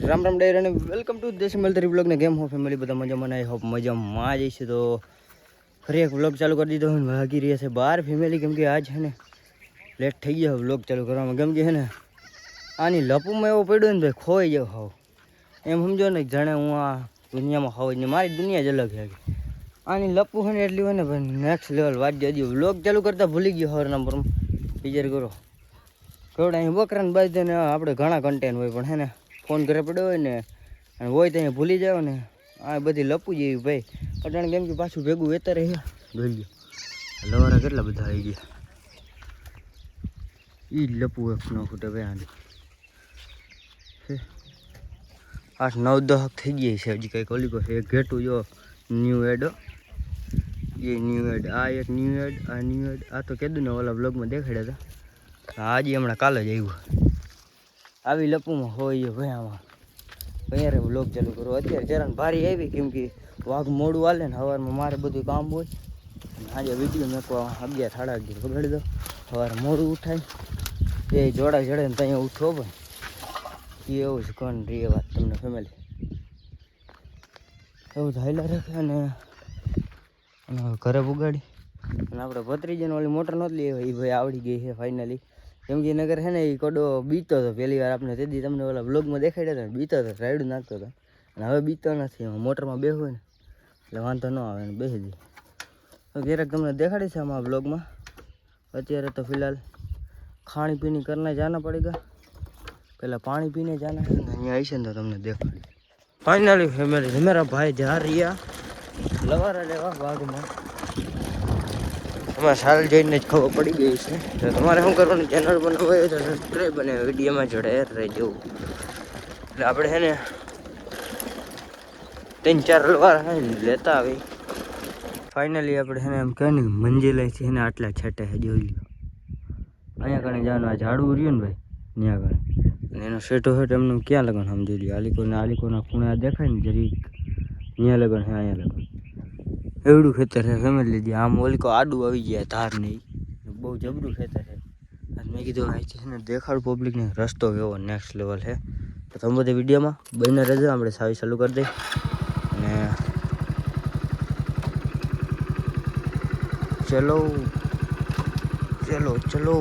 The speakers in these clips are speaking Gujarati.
રામ રામ ડાયર અને વેલકમ ટુ દેશ મલતરી બ્લોગને ગેમ હો ફેમિલી બધા મજામાં આઈ હોપ મજામાં જ છે તો ફરી એક બ્લોગ ચાલુ કરી દીધો હોય ને ભાગી રહ્યા છે બહાર ફેમિલી કેમ કે આજ છે ને લેટ થઈ ગયો બ્લોગ ચાલુ કરવામાં. કેમ કે છે ને આની લપુમાં એવો પડ્યો ને ભાઈ ખોઈ જાવ હાવ. એમ સમજો ને જાણે હું આ દુનિયામાં હોવ ને મારી દુનિયા જ અલગ છે આની લપુ છે ને એટલી હોય ને ભાઈ નેક્સ્ટ લેવલ વાત જતી બ્લોગ ચાલુ કરતાં ભૂલી ગયો હવાર નંબર વિચાર કરો. કવડા અહીં બકરાને ને આપણે ઘણા કન્ટેન્ટ હોય પણ હે ને ફોન કરે પડ્યો હોય ને, અને હોય તો અહીંયા ભૂલી જાવ ને. આ બધી લપું જેવી ભાઈ. અટાણે કેમ કે પાછું ભેગું વેતર હે. જોઈ લ્યો. લવારા કેટલા બધા આવી ગયા. એ જ લપું એક ન ખૂટે ભાઈ આની. આઠ નવ દહક થઈ ગઈ છે હજી કંઈક ઓલી પાસે. એક ઘેટું જો ન્યૂ એડ એ ન્યૂ એડ આ એક ન્યૂ એડ આ ન્યૂ એડ આ તો કીધું ને ઓલા બ્લોગમાં દેખાડ્યા હતા. આજે હમણાં કાલે જ આવ્યું. આવી લપુમાં હોય ભાઈ આમાં. અહીંયા બ્લોગ ચાલુ કરો. અત્યારે જરાક ભારી આવી કેમ કે વાઘ મોડું હાલે ને સવારમાં મારે બધું કામ હોય. આજે વીડિયો મેકવા અગિયાર સાડા અગિયાર, ખબર દો સવારે મોડું ઉઠાય. એ જોડા જડે ને ત્યાં ઉઠો ભાઈ એવું જ કોણ રે વાત તમને ફેમિલી એવું ધાયલા રાખે અને ઘરે ઉગાડી અને આપણે ભત્રીજીને ઓલી મોટર નહોતી એ ભાઈ આવડી ગઈ છે ફાઇનલી કેમ નગર છે ને એ કોડો બીતો હતો. પહેલી વાર આપણે તેથી તમને ઓલા બ્લોગમાં દેખાડ્યો હતો બીતો હતો, રાયડું નાખતો હતો. અને હવે બીતો નથી મોટરમાં બેહું ને, એટલે વાંધો ન આવે ને બેસી દઈએ. ક્યારેક તમને દેખાડી છે આમાં બ્લોગમાં અત્યારે તો ફિલહાલ ખાણી પીણી કરીને જાના પડેગા પહેલાં પાણી પીને જાના અહીંયા આવી છે ને તો તમને દેખાડી. ફાઇનલી ફેમિલી મેરા ભાઈ જા રહ્યા. લવારા લેવા વાઘમાં. તમારે સાલ જોઈને જ ખબર પડી ગઈ છે. તો તમારે શું કરવાનું? ચેનલ બનાવવા હોય તો સબસ્ક્રાઈબ અને વિડીયોમાં જોડાયેલ રહેજો. એટલે આપણે છે ને ત્રણ ચાર વાર લેતા આવી. ફાઇનલી આપણે છે ને એમ કહે ને મંજિલે છે ને આટલા છેટે જોઈ લ્યો. અહીંયા કણે જવાનું, આ ઝાડવું રહ્યું ને ભાઈ? ત્યાં કણે. અને એનો શેઠો હેઠ એમનું ક્યાં લગન સમજી લ્યો? આલીકોને, આલીકોના ખૂણે દેખાય ને જરીક. ત્યાં લગન હે અહીંયા લગન. એવડું ખેતર છે, સમજ લીધી આમ ઓલકો આડું આવી ગયા, ધાર નહીં. બહુ જબરું ખેતર છે. મેં કીધું અહીંથી છે ને, દેખાડ પબ્લિકને રસ્તો કેવો નેક્સ્ટ લેવલ છે. તો તમે બધા વિડીયોમાં બંને રજા આપણે સાવી ચાલુ કરી દઈ અને ચલો ચલો ચલો.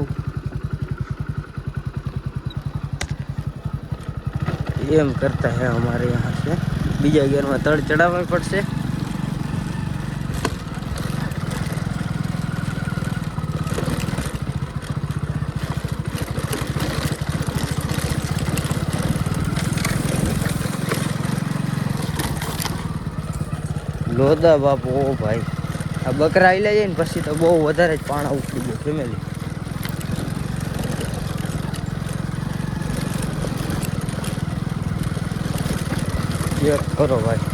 એમ કરતા હે અમારે અહીંયા છે. બીજા ગેરમાં તળ ચડાવવા પડશે. લોદા બાપુ, ઓ ભાઈ. આ બકરા આવી જાય ને પછી તો બહુ વધારે જ પાણા ઉઠી ગયું, ફેમિલી. ચેક કરો ભાઈ.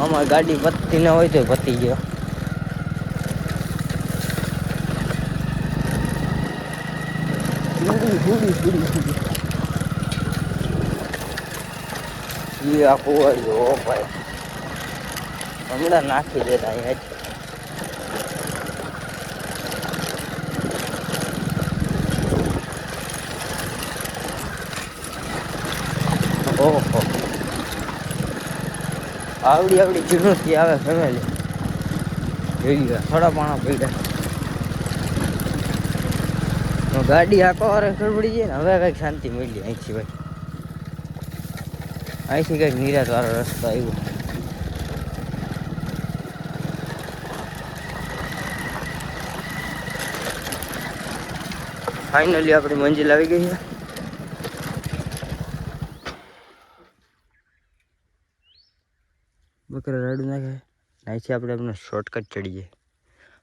આમાં ગાડી પત્તી ના હોય તો પતી ગયો. બુડી બુડી આખું વાળ્યું ઓ ભાઈ. હમણાં નાખી દેતા અહીંયા જ. ઓહો. આવડી આવડી જીણોથી આવે ફેમિલી જોઈ ગયા થોડા પાણા પડ્યા ગાડી આખો વારે ખબડી જાય ને, હવે કંઈક શાંતિ મળી અહીંથી ભાઈ. અહીંથી કંઈક નિરાત વાળો રસ્તો આવ્યો. ફાઇનલી આપણી મંજિલ આવી ગઈ છે. બકરા રાડું નાખે. અહીંથી આપણે આપણે શોર્ટકટ ચડીએ.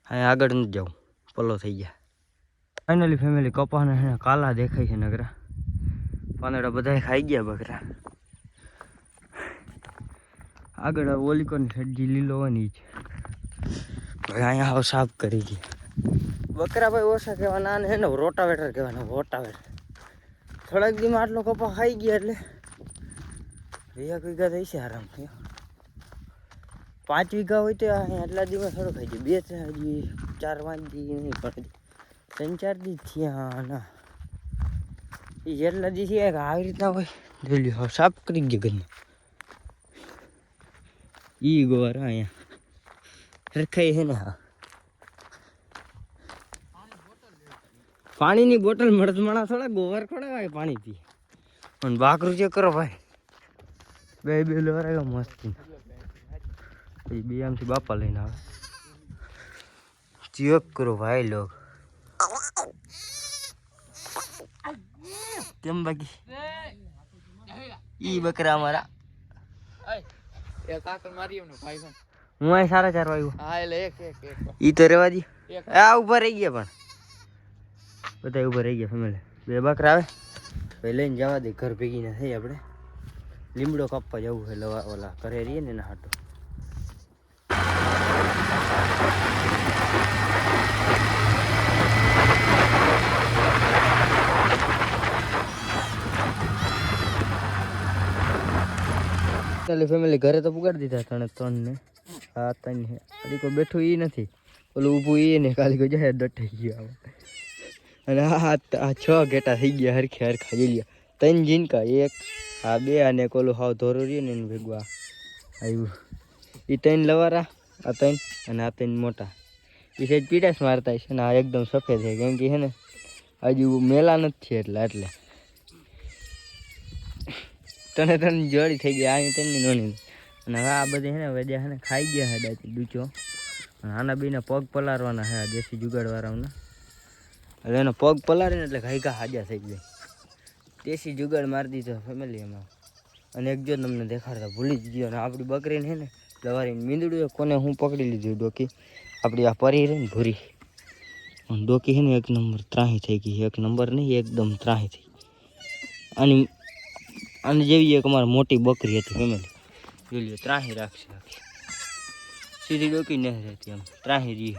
અહીંયા આગળ નથી જવું. પલો થઈ ગયા. ફાઇનલી ફેમિલી કપાને કાલા દેખાય છે નગરા. પાંદડા બધા ખાઈ ગયા બકરા. આગળ ઓલિકોની લીલો હોવાની છે. અહીંયા હવે સાફ કરી ગયા બકરા ભાઈ ઓછા કહેવાના અને એને રોટાવેટર કહેવાના, રોટાવેટર. થોડાક દીમાં આટલો કપા ખાઈ ગયા એટલે વીઘા વીઘા થઈ છે આરામથી પાંચ વીઘા હોય તો આટલા દિવસ થોડો ખાઈ જાય બે ત્રણ દી, ચાર, પાંચ દી નહીં પણ ત્રણ, ચાર દી થયા ના. એ જેટલા દી થયા આવી રીતના હોય. સાફ કરી ગયો ઘરમાં. ઈ ગોવાર હા અહીંયા. રખાઈ છે ને હા. પાણીની બોટલ મળત માણા થોડા ગોવાર ભાઈ પાણી પી અને બાકરું ચેક કરો ભાઈ. બે બે લવરાયો મસ્તી. એ બે આમથી બાપા લઈને આવે. ચેક કરો ભાઈ લોગ કેમ બાકી? ઈ બકરા અમારા એક આકર મારી ભાઈ ભાઈ હું અહીં સાડા ચાર વાગ્યું હા એટલે એક એક એક. ઈ તો રેવા દી. આ ઊભા રહી ગયા પણ. બધા ઊભા રહી ગયા ફેમિલી બે બકરા આવે. પછી લઈને જવા દે ઘર ભેગી ના થઈ આપણે. લીમડો કાપવા જવું એટલે લવા ઓલા ઘરે રહીએ ને એના હાટું. એટલે ફેમિલી ઘરે તો પુગાડી દીધા ત્રણે ત્રણ ને હા ત્રણ ને હજી કોઈ બેઠું એ નથી. ઓલું ઊભું એ ને ખાલી કોઈ જાય દટાઈ ગયો અને આ છ ઘેટા થઈ ગયા, હરખે હરખા જઈ ગયા. ત્રણ જીનકા, એક, આ બે અને એક ઓલું હાવ ધોરું રહ્યું ને એને ભેગું આ આવ્યું. એ ત્રણ લવારા, આ ત્રણ અને આ ત્રણ મોટા. એ સાઈડ પીડાશ મારતા છે ને આ એકદમ સફેદ છે, કેમ કે છે ને, હજુ મેલા નથી એટલે એટલે. તને તને જોડી થઈ ગયા અહીં તેની નોની. અને હવે આ બધી છે ને વેદ્યા છે ખાઈ ગયા છે દાચી ડૂચો અને આના બીને પગ પલારવાના છે આ દેશી જુગાડવાળાઓના. એટલે એનો પગ પલારે ને એટલે ઘાયકા હાજા થઈ જાય દેશી જુગાડ મારી દીધો ફેમિલી એમાં. અને એક જો તમને દેખાડતા ભૂલી જ ગયો, અને આપણી બકરીને છે ને દવારીને મીંદડું કોને હું પકડી લીધું, ડોકી? આપણી આ પરી રહી ને, ભૂરી. ડોકી છે ને એક નંબર ત્રાહી થઈ ગઈ, એક નંબર નહીં, એકદમ ત્રાહી થઈ આની આને જેવી એક અમારી મોટી બકરી હતી ફેમિલી જોઈ લ્યો, ત્રાહી રાખશે આખી. સીધી ડોકી નહીં રહેતી એમ ત્રાહી રહી.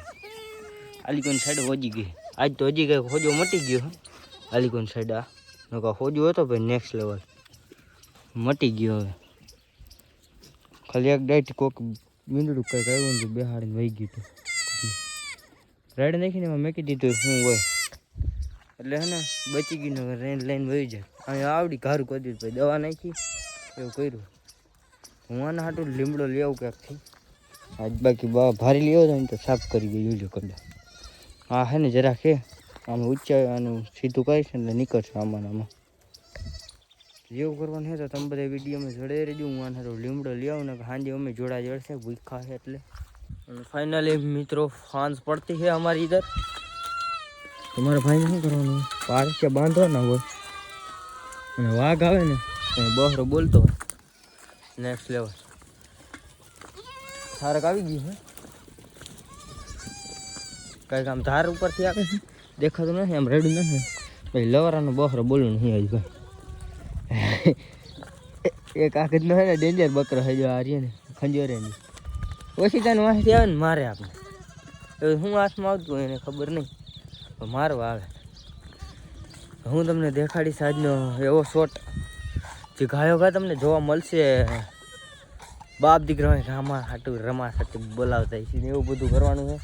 આલિકોન સાઈડ હોજી ગઈ. આજ તો હજી કંઈક હોજો મટી ગયો આલિકોન સાઈડ આ. નકા હોજો હતો ભાઈ નેક્સ્ટ લેવલ મટી ગયો હવે. ખાલી એક ડાઈટ કોક મીંદડું કંઈક આવ્યું ને બેહાડીને વહી ગયું હતું રેડ નાખીને એમાં મેકી દીધું શું હોય. એટલે હે ને બચી ગયું ને રેન લઈને વહી જાય. અહીંયા આવડી ઘારું કરી દીધું પછી દવા નાખી, એવું કર્યું. હું આના હાટું લીમડો લઈ આવું ક્યાંકથી આજ બાકી બા ભારી લઈ આવ્યો ને તો સાફ કરી ગઈ યુલ્યો કદાચ હા હે ને જરા કે આમ ઊંચા આનું સીધું કરીશ ને એટલે નીકળશે આમાં ને આમાં. જેવું કરવાનું છે તો તમે બધા વિડીયોમાં જોડે રહેજો, હું આના હાટું લીમડો લઈ આવું ને સાંજે અમે જોડા જડશે ભૂખા છે એટલે. અને ફાઇનલી મિત્રો, ફાંસ પડતી છે અમારી ઇધર તમારા ભાઈને શું કરવાનું? પાર કે બાંધવાના હોય? અને વાઘ આવે ને અને બહરો બોલતો હોય. નેક્સ્ટ લેવલ થારક આવી ગઈ હે? કાંઈક આમ ધાર ઉપરથી આવે દેખાતું નથી, આમ રેડું નથી. પછી લવરાનો બહરો બોલું નહીં હજી ભાઈ એક આખતનો છે ને ડેન્જર બકરો છે જો આ રહ્યો ને ખંજોરે ઓછી તાને માહિતી આવે ને, મારે આપણે. હવે હું હાથમાં આવતું એને ખબર નહીં. મારવા આવે. હું તમને દેખાડીશ આજનો એવો શોટ જે ગાયો ગા તમને જોવા મળશે. બાપ દીકરા રામા હાટું રમા સાથે બોલાવતા છે એવું બધું કરવાનું છે.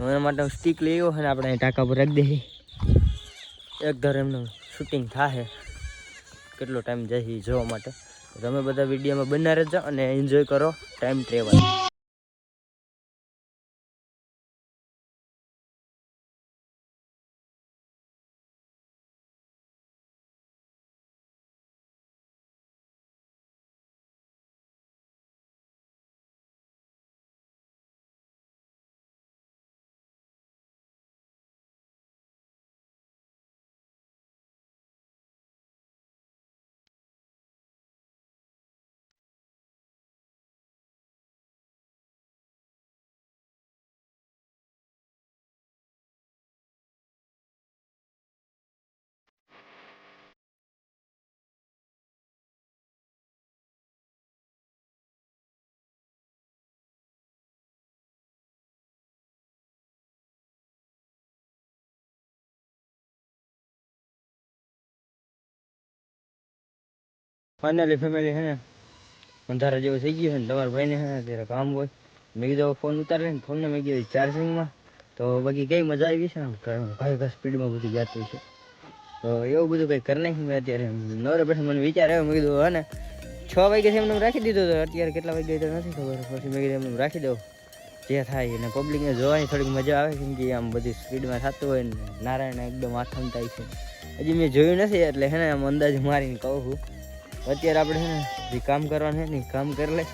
એના માટે હું સ્ટીક લઈ આવ્યો અને આપણે અહીં ટાંકા પર રાખી દઈએ. એક ધર એમનું શૂટિંગ થાય કેટલો ટાઈમ જાય જોવા માટે. તમે બધા વિડીયોમાં બના રહેજો અને એન્જોય કરો. ટાઈમ ટ્રેવલ ફાઇનલી ફેમિલી છે ને? અંધારા જેવું થઈ ગયું છે ને, તમારા ભાઈને, હે અત્યારે ત્યારે કામ હોય. મેં કીધું ફોન ઉતારે ને ફોનને મેં કીધું ચાર્જિંગમાં તો બાકી કઈ મજા આવી છે ને ભાઈ સ્પીડમાં બધું જાતી છે. તો એવું બધું કંઈ કરી નાખ્યું મેં અત્યારે. નવરે પછી મને વિચાર આવ્યો, મેં કીધું, હા ને, છ વાગે એમને રાખી દીધો તો અત્યારે કેટલા વાગે તો નથી ખબર. પછી મેં કીધું એમને રાખી દઉં. જે થાય અને પબ્લિકને જોવાની થોડીક મજા આવે, કેમ કે આમ બધી સ્પીડમાં થતું હોય ને, નારાયણ એકદમ આથમ થાય છે. હજી મેં જોયું નથી એટલે, હે ને, આમ અંદાજ મારીને કહું છું. અત્યારે આપણે છે ને કામ કરવાનું છે ને કામ કરી લે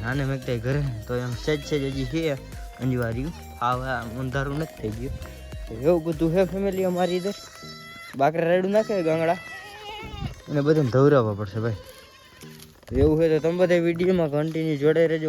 નાને મેં ત્યાં ઘરે, તો એમ સજ સજ હજી છે અંજવાર્યું આમ અંધારું નથી થઈ ગયું. એવું બધું છે ફેમિલી અમારી ઇધર બાકરા રેડું નાખે ગાંગડા. અને બધાને ધવરાવવા પડશે ભાઈ. એવું હોય તો તમે બધા વિડીયોમાં કન્ટિન્યુ જોડે રહેજો.